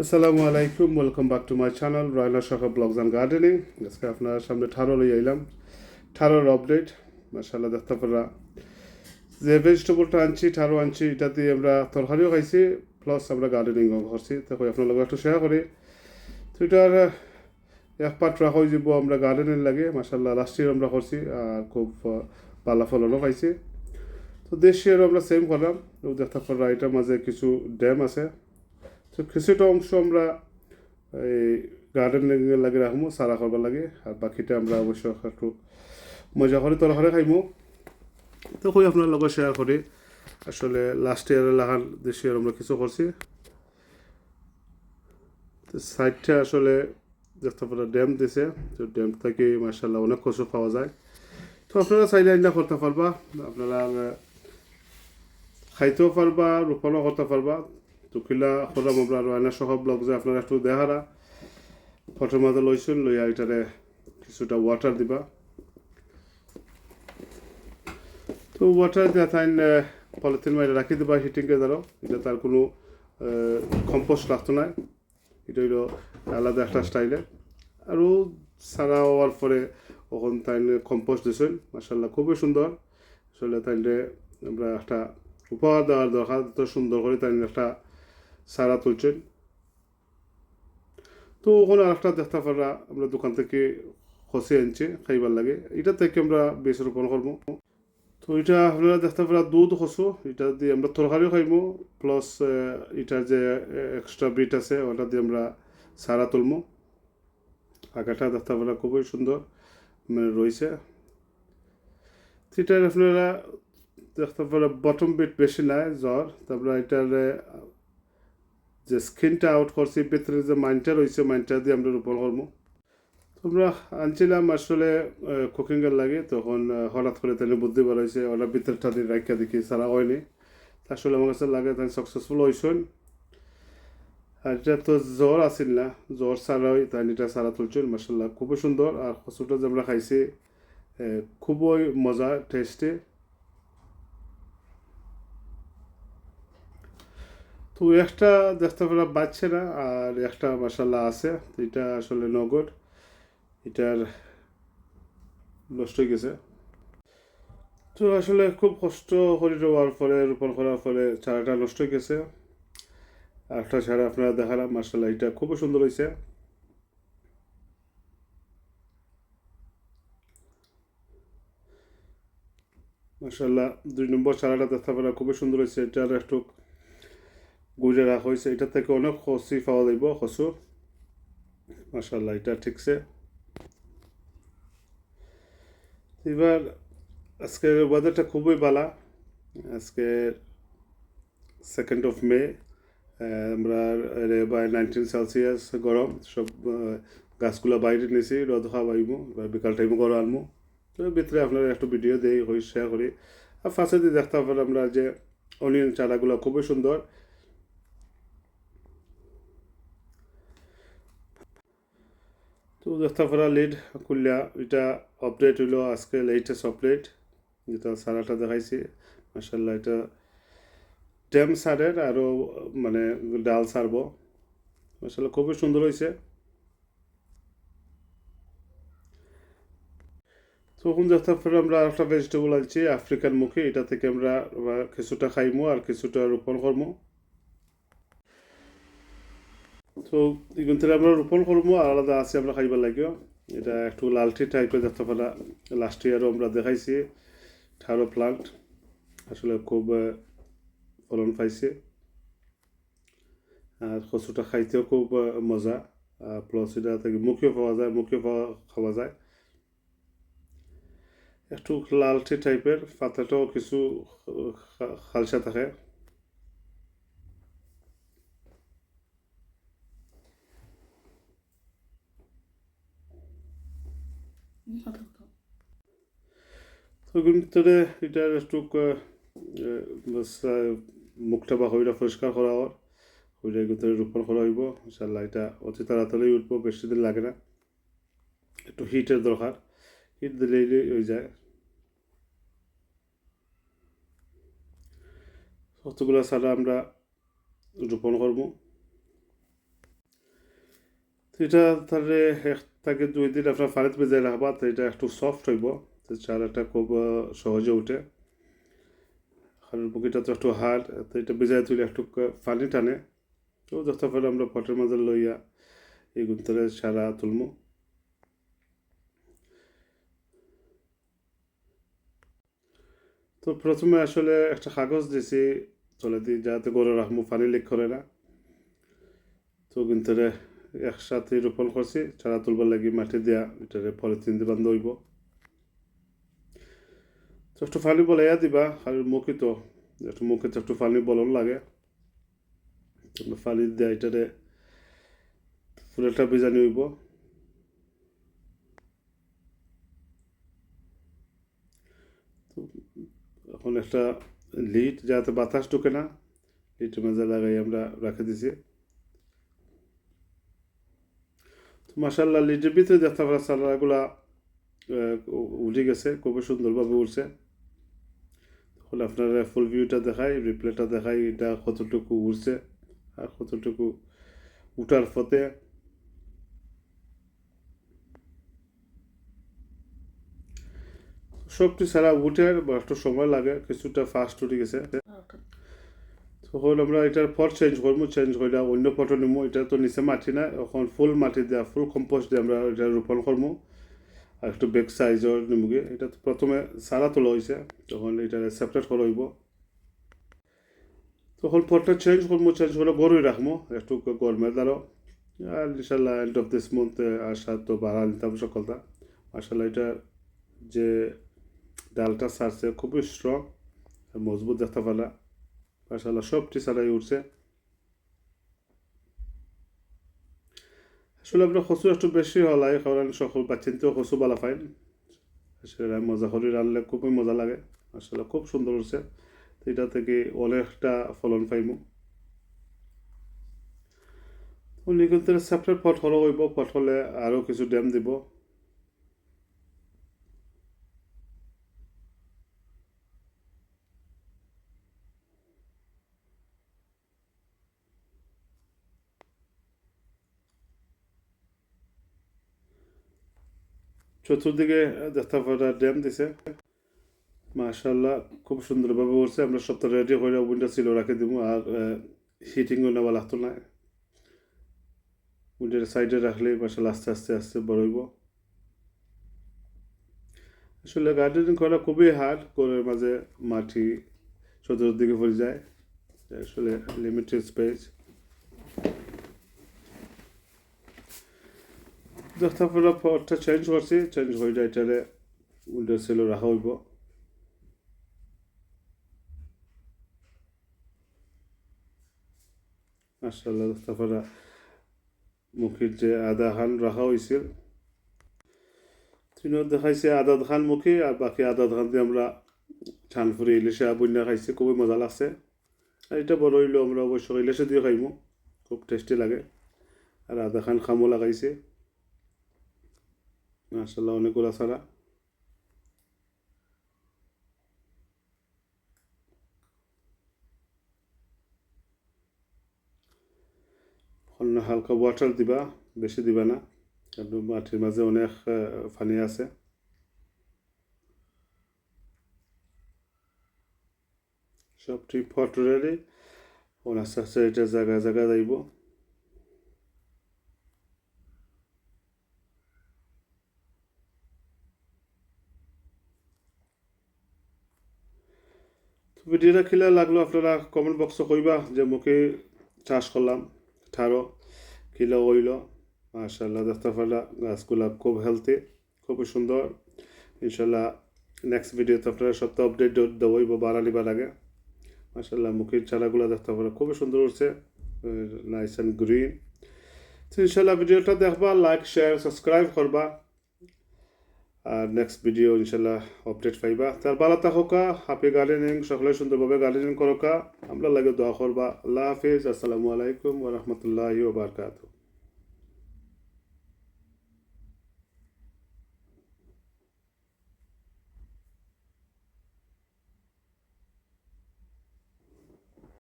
আসসালামু আলাইকুম welcome back to my channel Royla Shakha vlogs and gardening আজকে আপনার সামনে ঠারো লই আইলাম। ঠারোর আপডেট মাসাল্লাহ দেখতে পারা। যে ভেজিটেবলটা আনছি ঠারো আনছি, এটা দিয়ে আমরা তরকারিও খাইছি প্লাস আমরা গার্ডেনিংও করছি। তো আপনার লগে একটু শেয়ার করি। তো এটার এক পাট রাখা হয়ে যাব আমরা গার্ডেনিং লাগে। মাসাল্লাহ লাস্ট ইয়ার আমরা করছি, আর খুব পালা ফলনও পাইছি। তো দেশি আর আমরা সেম করলাম। পারা, এটার মাঝে কিছু ড্যাম আছে। তো কিছুটা অংশ আমরা, এই গার্ডেন লাগে রাখব সারা করবার লাগে। আর বাকিটা আমরা অবশ্য একটু মজা করে তরকারি খাইমু। তো কই আপনার লগত শেয়ার করি আসলে লাস্ট ইয়ারে লাগান দেশ আমরা কিছু করছি তো সাইডটা আসলে দেখতে পারা ড্যাম দিছে, তো ড্যাম থেকে মার্শাল্লাহ অনেক কচু পাওয়া যায়। তো আপনারা চাইলে আইনা করতে পারবা আপনারা খাইতেও পারবা রোপণও করতে পারবা তো কিলা সদাম আমরা রয়না সহ ব্লগ যে আপনারা একটু দেখারা। ফটোর মাঝে লইছেন লইয়া এটারে কিছুটা ওয়াটার দিবা। তো ওয়াটার দিয়া তাই পলিথিন মাইরে রাখি দিবা হিটিংকে ধরো। এটা তার কোনো কম্পোস্ট লাগতো না এটা হইল আলাদা একটা স্টাইলে আৰু সারা হওয়ার পরে ওখান তাই কম্পোস্ট দিছেন। মাসাল্লাহ খুবই সুন্দর। আসলে তাইলে আমরা একটা উপহার দেওয়ার দরকার। তো সুন্দর করে তাই একটা সারা তুলছেন তো ওখানে আরেকটা দেখতে পারা আমরা দোকান থেকে খসে আনছে, খাইবার লাগে। এটা থেকে আমরা বেশ রোপণ করব। তো এটা আপনারা দেখতে পারা দুধ খসু এটা দিয়ে আমরা তরকারিও খাইবো প্লাস এটার যে এক্সট্রা বিট আছে, ওটা দিয়ে আমরা সারা তুলবো। আগাটা দেখতে পারা খুবই সুন্দর মানে রয়েছে। এটার আপনারা দেখতে পারা বটম বিট বেশি নাই, জ্বর, তারপরে এটার যে স্কিনটা আউট করছি ভিতরে যে মাইন্ডটা রয়েছে মাইন্ডটা দিয়ে আমরা রোপণ করব তোমরা আনছিলাম আসলে কুকিংয়ের লাগে, তখন হঠাৎ করে তাই বুদ্ধি বাড়াইছে, ওরা ভিতরটা দিয়ে রাখিয়া দেখি, সারা হয়নি আসলে আমার কাছে লাগে তাই সাকসেসফুল হয়েছেন আর এটা তো জ্বর আসিল না, জ্বর সারা হয় তাই এটা সারা তুলছেন মার্শাল্লাহ খুবই সুন্দর। আর কচুটা যে আমরা খাইছি খুবই মজা টেস্টি তো একটা দেখতে পারা বাচ্চে না, আর একটা মাসাল্লাহ আছে, এটা আসলে নগদ, এটার নষ্ট হয়ে গেছে। তো আসলে খুব কষ্ট করে রোয়ার পরে রোপণ করার ফলে চারাটা নষ্ট হয়ে গেছে। একটা চারা আপনারা দেখালাম মার্শাল্লাহ এটা খুবই সুন্দর হয়েছে। মার্শাল্লাহ দুই নম্বর চারাটা দেখতে পারা খুবই সুন্দর হয়েছে, এটার একটু গুজে রাখা হয়েছে। এটা থেকে অনেক খসি পাওয়া যাইব খসু মার্শাল্লাহ এটা ঠিকছে। এবার, আজকের ওয়েদারটা খুবই ভালো আজকে সেকেন্ড অফ মে আমরা বাই নাইনটিন সেলসিয়াস গরম, সব গাছগুলো বাইরে নিয়েছি রোদ খাওয়া পাইব বিকাল টাইমে গরম আনব তো ভিতরে আপনারা একটু ভিডিও দেই, হই শেয়ার করি। আর ফার্স্টে দিয়ে দেখতে পারেন আমরা যে অনিয়ন চারাগুলো খুবই সুন্দর। তো দেখতে পারা লিড খুললা এটা আপডেট হইল, আজকে লেটেস্ট আপডেট যেটা সারাটা দেখাইছি। মাসাল্লাহ এটা ড্যাম সারের আরও মানে ডাল সারব। মাসাল্লাহ খুবই সুন্দর হয়েছে তখন দেখতে পারে আমরা একটা ভেজিটেবল আনছি আফ্রিকান মুখে। এটা থেকে আমরা কিছুটা খাইমো আর কিছুটা রোপণ করব তো এগুন থেকে আমরা রোপণ করব, আলাদা আছে আমরা খাইবার লাগিও। এটা একটু লালটি টাইপের দেখতে পারা লাস্ট ইয়ারও আমরা দেখাইছি, ঠারো প্লান্ট আসলে খুব ফলন পাইছে। আর কচুটা খাইতেও খুব মজা। প্লাস এটা থেকে মুখিও পাওয়া যায়, মুখিও পাওয়া খাওয়া যায়। একটু লালটি টাইপের পাতাটাও কিছু খালসা থাকে। ওগুলোর ভিতরে এটার একটু মুখটা বা হইটা পরিষ্কার করা হওয়ার হইটার ভিতরে রোপণ করা হইব। ইনশাল্লাহ এটা অতি তাড়াতাড়ি উঠবো, বেশি দিন লাগে না। একটু হিটের দরকার। হিট দিলেই হয়ে যায়। কতগুলো ছাড়া আমরা রোপণ করব। তো এটা তাহলে এক থেকে দুই দিন আপনার পানিতে ভেজাই রাখবা তো এটা একটু সফট হইব। তো চারাটা খুব সহজে উঠে। আর মুখিটা তো একটু হার্ড তো এটা ভেজাই তুলে একটু পানি টানে। তো যত ফলে আমরা পটের মাঝে লইয়া এই গুন্তরে চারা তুলমু। তো প্রথমে আসলে একটা কাগজ দিছি চলে দিই যাতে গরু রাখব পানি লিক করে না। তো কিন্তু একসাথে রোপণ করছি, চারা তুলবার লাগি মাটি দিয়া, এটারে পলিথিন দিয়ে বান্ধ হইব তো একটু পানি বলাইয়া দিবা আর মুখি তো একটু মুখে একটু পানি বলন লাগে পানি দিয়া এটারে ফুলেরটা ভিজানি হইব এখন একটা লিড যাতে বাতাস ঢুকে না লিটের মাঝে লাগাই আমরা রাখে দিছি। তো লিডের ভিতরে দেখতে পারা সালাগুলা উঠে গেছে, খুবই সুন্দরভাবে উঠছে। তখন আপনারা ফুল ভিউটা দেখাই রিপ্লেটা দেখাই এটা কতটুকু উঠছে আর কতটুকু উঠার পথে। সবটি সারা উঠে বা একটু সময় লাগে কিছুটা ফাস্ট উঠে গেছে। তখন আমরা এটার পর চেঞ্জ করব চেঞ্জ করে অন্য পটে নিবো এটা তো নিচে মাটি না এখন ফুল মাটি দেওয়া ফুল কম্পোস্ট দিয়ে আমরা এটা রোপণ করব। আর একটু বেগ সাইজর নিমুগে। এটা প্রথমে সারা তোলা হয়েছে, তখন এটা সেপারেট করা হইব। তখন পটটা চেঞ্জ করব চেঞ্জ করে গরুই রাখব, একটু গরমের দ্বারা। আর ইনশাল্লাহ এন্ড অফ দিস মন্থ আসা তো বাড়া নিতাম সকলটা। মাসাল্লাহ এটা যে ডালটা ছাড়ছে খুবই স্ট্রং মজবুত দেখতে পালা। মাসাল্লাহ সবটি সারাই উঠছে। আসলে আমরা হসু একটু বেশি হলাই কারণ সকল বাচ্চিন্তেও কচু বালা পাইন সেটা মজা করে রানলে খুবই মজা লাগে। আসলে খুব সুন্দর হচ্ছে। তো এটা থেকে অনেকটা ফলন পাইমু। উনি কিন্তু সেপারেট পট হলো হইব পট হলে আরও কিছু ড্যাম দিব। চতুর্দিকে পারা ড্যাম দিছে। মাশাল্লাহ খুব সুন্দরভাবে উঠছে আমরা সপ্তাহ রেডি করে উইন্ডো ছিল রাখে দিব। আর হিটিংও নেওয়া লাগতো না। উইন্ডোর সাইডে রাখলে মাসাল্লাহ আস্তে আস্তে আস্তে বড়ইব আসলে গার্ডেনিং করা খুবই হার্ড ঘরের মাঝে মাটি চতুর্দিকে পড়ে যায়। আসলে লিমিটেড স্পেস দেখতে পারা পরটা চেঞ্জ করছি চেঞ্জ হয়ে যায় এটারে উইন্ডো ছিল রাখা হইব। মাসাল্লাহ দেখতে পারা মুখির যে আধা খান রাখা হয়েছিল তিনও দেখাইছে আদা খান মুখী, আর বাকি আদা ধান দিয়ে আমরা ঠানফুরি ইলিশে বন্যা খাইছে, খুবই মজা লাগছে। আর এটা বড় হইলেও আমরা অবশ্য ইলিশে দিয়ে খাইমু, খুব টেস্টি লাগে। আর আদা খান খামো লাগাইছে। মাসাল্লাহ অনেকগুলা ছাড়া। অন্য হালকা ওয়াটার দিবা, বেশি দিবা না, কারণ মাটির মাঝে অনেক পানি আছে। সবটি ফটো রেডি আস্তে আস্তে এটা জায়গা জায়গা যাইব। ভিডিওটা খিলে লাগল আপনারা কমেন্ট বক্সে কইবা যে মুখে চাষ করলাম, ঠারো, কিলো হইল মাশাল্লাহ দেখতে পারলা গাছগুলা খুব হেলদি খুবই সুন্দর। ইনশাল্লাহ নেক্সট ভিডিওতে আপনারা সপ্তাহ আপডেট দেবই বা বাড়া নিবার লাগে মাশাল্লাহ মুখের চারাগুলো পারা খুবই সুন্দর উঠছে নাইস অ্যান্ড গ্রিন তো ইনশাল্লাহ ভিডিওটা দেখবা লাইক শেয়ার সাবস্ক্রাইব করবা। আর নেক্সট ভিডিও ইনশাল্লাহ আপডেট পাইবা। তার বালা থাকা হ্যাপি গার্ডেনিং সকলে সুন্দরভাবে গার্ডেনিং করকা। আমরা লাগে দোয়া করবা। আল্লাহ হাফিজ। আসসালামু আলাইকুম ওরহমতুল্লাহ বারকাতু